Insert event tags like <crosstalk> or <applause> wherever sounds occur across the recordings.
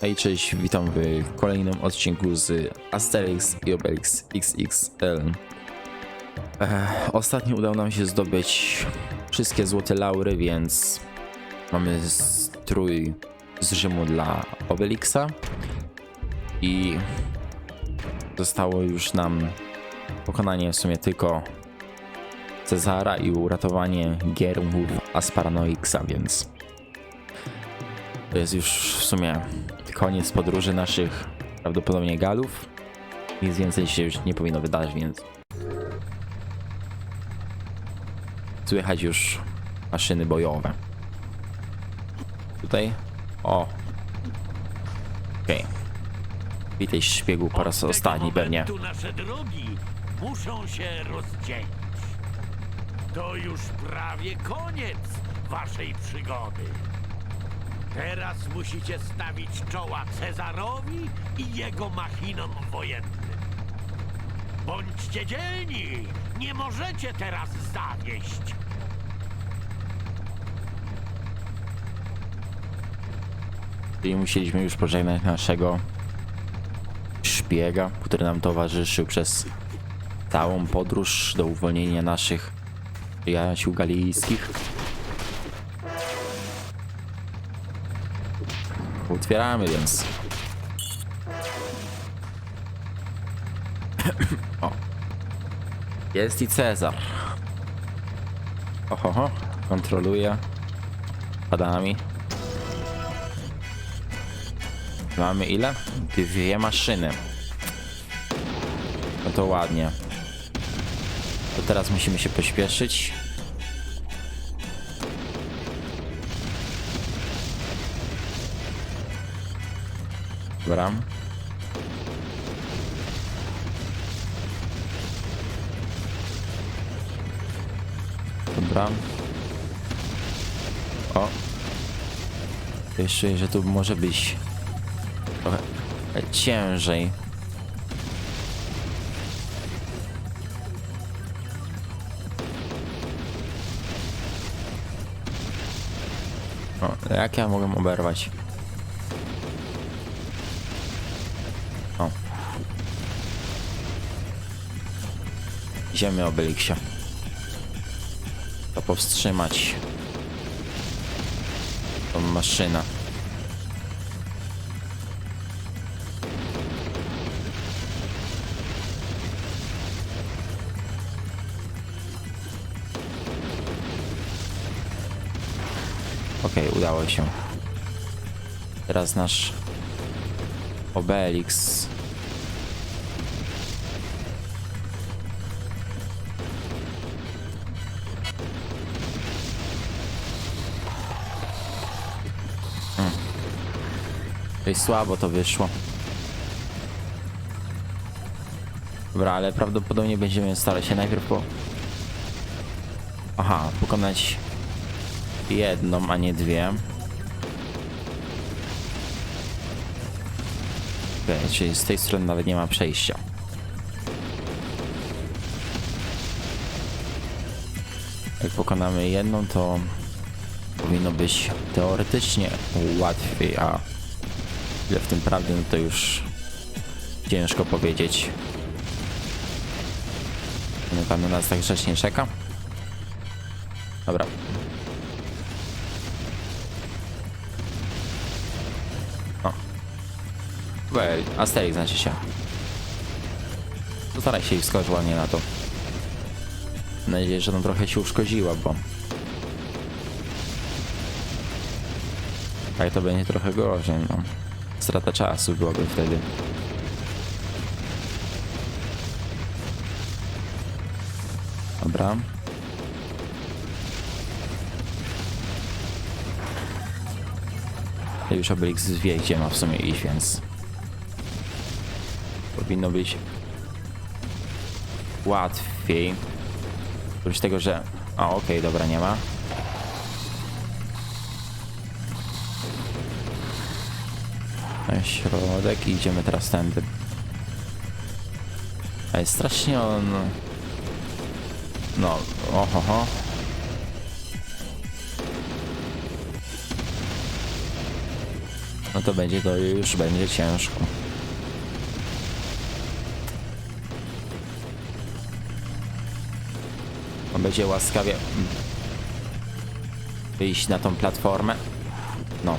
Hej, cześć, witam w kolejnym odcinku z Asterix i Obelix XXL. E, ostatnio udało nam się zdobyć wszystkie złote laury, więc mamy strój z Rzymu dla Obelixa i zostało już nam pokonanie w sumie tylko Cezara i uratowanie Giermów Asparanoixa, więc to jest już w sumie koniec podróży naszych prawdopodobnie galów. Nic więcej się już nie powinno wydarzyć, więc słychać już maszyny bojowe. Tutaj, o, okej. Witaj szpiegu po raz ostatni pewnie. momentu nasze drogi muszą się rozdzielić. To już prawie koniec waszej przygody. Teraz musicie stawić czoła Cezarowi i jego machinom wojennym. Bądźcie dzielni! Nie możecie teraz zawieść! Czyli musieliśmy już pożegnać naszego szpiega, który nam towarzyszył przez całą podróż do uwolnienia naszych przyjaciół galijskich. Otwieramy więc. <clears throat> o. Jest i Cezar. Ohoho, kontroluje padami. Mamy ile? Dwie maszyny. No to ładnie. To teraz musimy się pośpieszyć. Dobra. Dobra. O. Jeszcze, że tu może być trochę ciężej. O, jak ja mogę oberwać? Idziemy Obelixie. To powstrzymać tą maszynę. Okej, udało się. Teraz nasz Obelix. Tutaj słabo to wyszło. Dobra, ale prawdopodobnie będziemy starać się najpierw po... Aha, pokonać jedną, a nie dwie. Okej, czyli z tej strony nawet nie ma przejścia. Jak pokonamy jedną, to powinno być teoretycznie łatwiej, a ile w tym prawdy, no to już ciężko powiedzieć. No, Pan na nas tak grzecznie czeka. Dobra, Well, Asterix znaczy się. Postaraj się i wskocz ładnie na to. Mam nadzieję, że tam trochę się uszkodziła, bo... Tak to będzie trochę gorzej, no. Strata czasu byłaby wtedy. Dobra. Już Obelix wie, gdzie ma w sumie iść, więc... Powinno być... łatwiej. Oprócz tego, że... A, okej, dobra, nie ma. Na środek i idziemy teraz tędy. Ale strasznie on... No, oho, no to będzie to już będzie ciężko. On będzie łaskawie wyjść na tą platformę. No.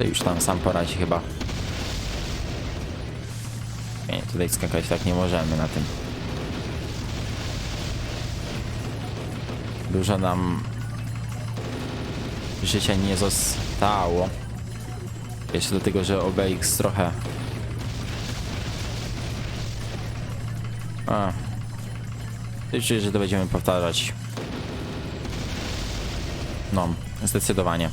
Co już tam sam poradzi chyba. Nie, tutaj skakać tak nie możemy na tym. Dużo nam życia nie zostało. Jeszcze do tego, że OBX trochę... A. Myślę, że to będziemy powtarzać. No, zdecydowanie.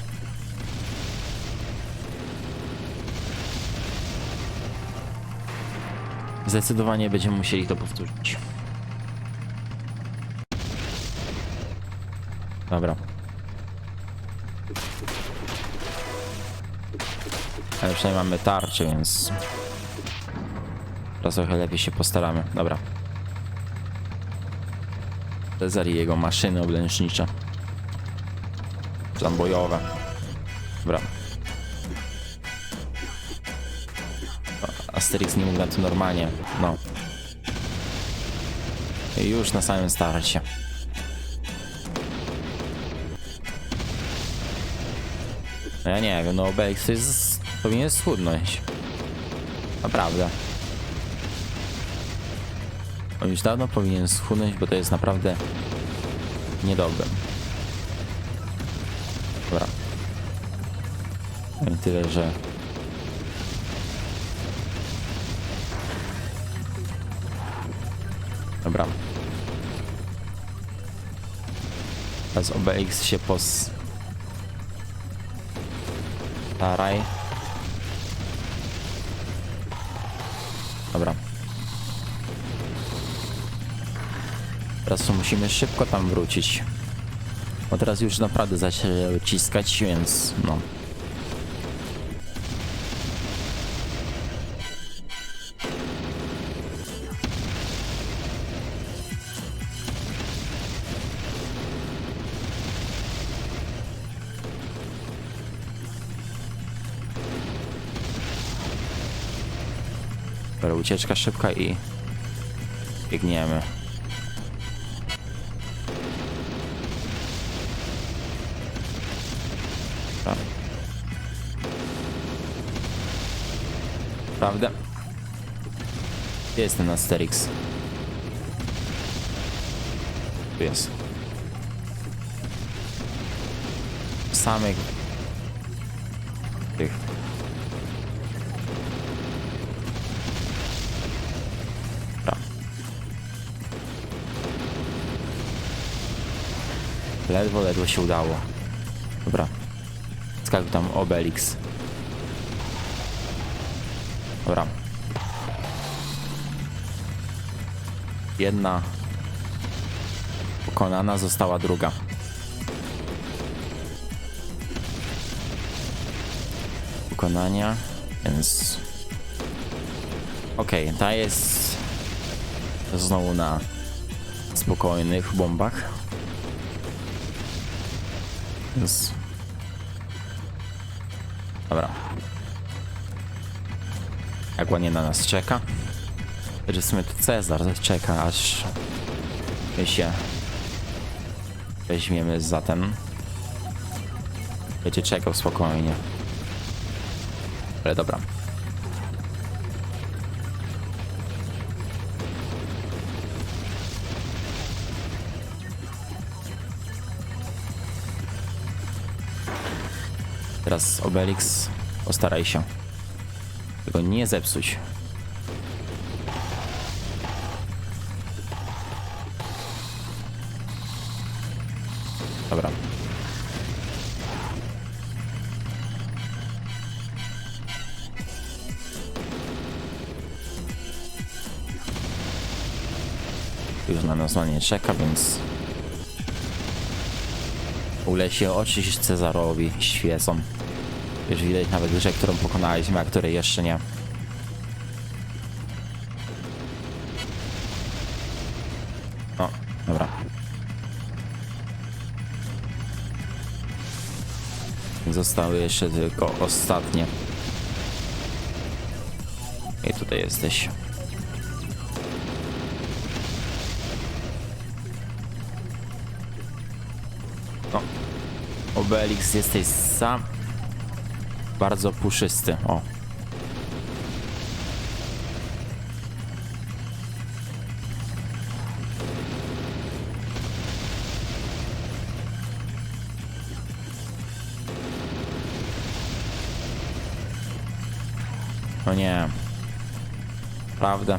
Zdecydowanie będziemy musieli to powtórzyć. Dobra. Ale przynajmniej mamy tarczę, więc... Teraz trochę lepiej się postaramy. Dobra. Cezar i jego maszyny oblężnicze. Czy tam bojowe. Dobra. Asterix nie mógł na to normalnie. No. I już na samym starcie. No ja nie wiem, no Obelix to jest... powinien schudnąć. Naprawdę. On już dawno powinien schudnąć, bo to jest naprawdę niedobre. Dobra. Tyle, że Dobra. Teraz OBX się pos... Staraj. Dobra. Teraz musimy szybko tam wrócić. Bo teraz już naprawdę zacznie ciskać, więc no. Dobra, ucieczka szybka i biegniemy. Prawda? Gdzie jest ten Asterix? Tu jest. Samych tych Ledwo, ledwo się udało. Dobra. Skakuj tam Obelix. Dobra. Jedna pokonana, została druga. Pokonania, więc Okej, ta jest znowu na spokojnych bombach. Więc... Dobra. Jak ładnie na nas czeka. Że w sumie to Cezar czeka, aż my się weźmiemy za ten. Będzie czekał spokojnie. Ale dobra. Teraz Obelix, postaraj się. Tego nie zepsuć. Dobra. Już na nas nie czeka, więc Ule się oczy Cezarowi świecą. Już widać nawet grze, którą pokonaliśmy, a której jeszcze nie. O, dobra. Zostały jeszcze tylko ostatnie. I tutaj jesteś. O. Obelix jesteś sam. Bardzo puszysty. O. No nie. Prawda.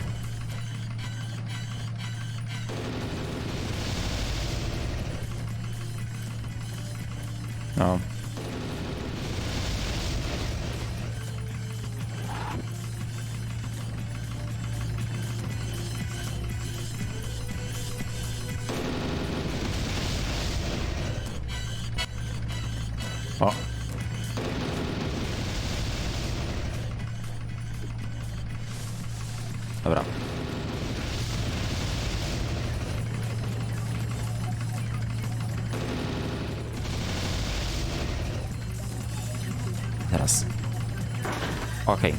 Teraz. Okej.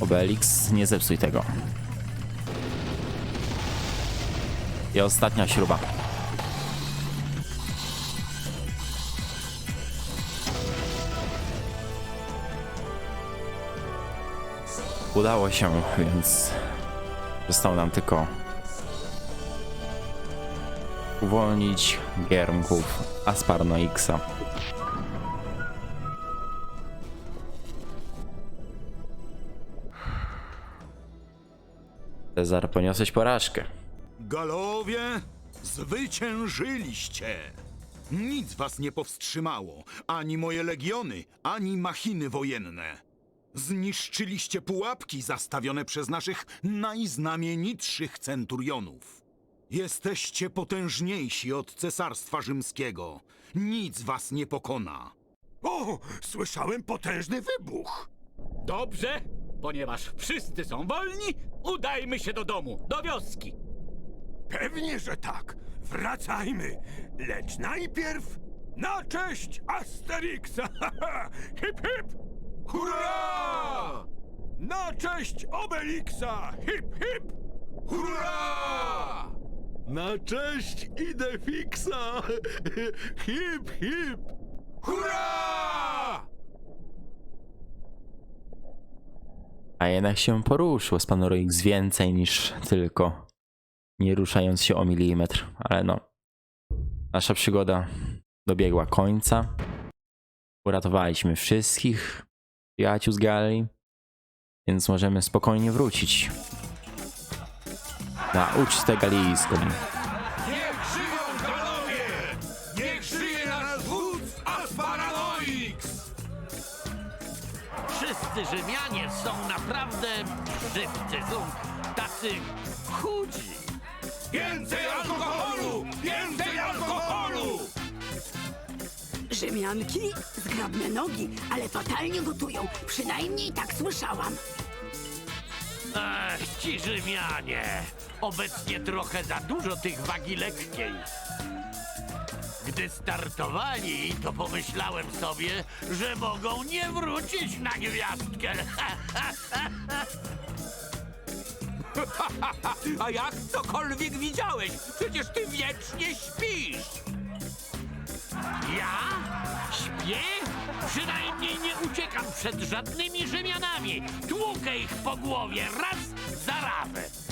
Obelix, nie zepsuj tego. I ostatnia śruba. Udało się, więc zostało nam tylko uwolnić giermków Asparnoixa. Cezar, poniosłeś porażkę. Galowie, zwyciężyliście! Nic was nie powstrzymało, ani moje legiony, ani machiny wojenne. Zniszczyliście pułapki zastawione przez naszych najznamienitszych centurionów. Jesteście potężniejsi od cesarstwa rzymskiego. Nic was nie pokona. O, słyszałem potężny wybuch. Dobrze, ponieważ wszyscy są wolni, udajmy się do domu, do wioski. Pewnie, że tak. Wracajmy. Lecz najpierw na cześć Asterixa. <laughs> hip hip! Hurra! Na cześć Obelixa. Hip hip! Hurra! Na cześć Idefixa. <laughs> hip hip! Hurra! A jednak się poruszył Asparnoix więcej niż tylko nie ruszając się o milimetr, ale no. Nasza przygoda dobiegła końca. Uratowaliśmy wszystkich przyjaciół z Galii, więc możemy spokojnie wrócić na ucztę galijską. Wszyscy Rzymianie są naprawdę szybcy, są tacy chudzi. Więcej alkoholu! Więcej alkoholu! Rzymianki? Zgrabne nogi, ale fatalnie gotują. Przynajmniej tak słyszałam. Ech, ci Rzymianie! Obecnie trochę za dużo tych wagi lekkiej. Gdy startowali, to pomyślałem sobie, że mogą nie wrócić na gwiazdkę. <laughs> A jak cokolwiek widziałeś? Przecież ty wiecznie śpisz! Ja? Śpię? Przynajmniej nie uciekam przed żadnymi Rzymianami. Tłukę ich po głowie raz za razem.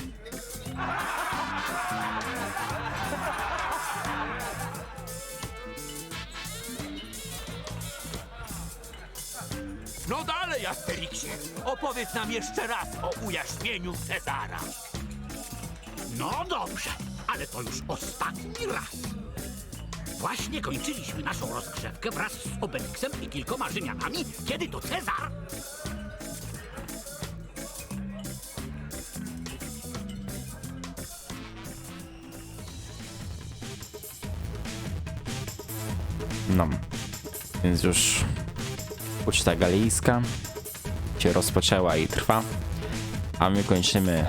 Asterixie! Opowiedz nam jeszcze raz o ujarzmieniu Cezara. No dobrze, ale to już ostatni raz. Właśnie kończyliśmy naszą rozgrzewkę wraz z Obelixem i kilkoma Rzymianami, kiedy to Cezar... No. Więc już uczta galijska się rozpoczęła i trwa. A my kończymy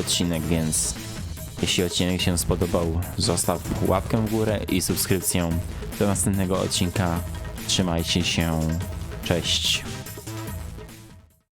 odcinek, więc jeśli odcinek się spodobał, zostaw łapkę w górę i subskrypcję do następnego odcinka Trzymajcie się. Cześć.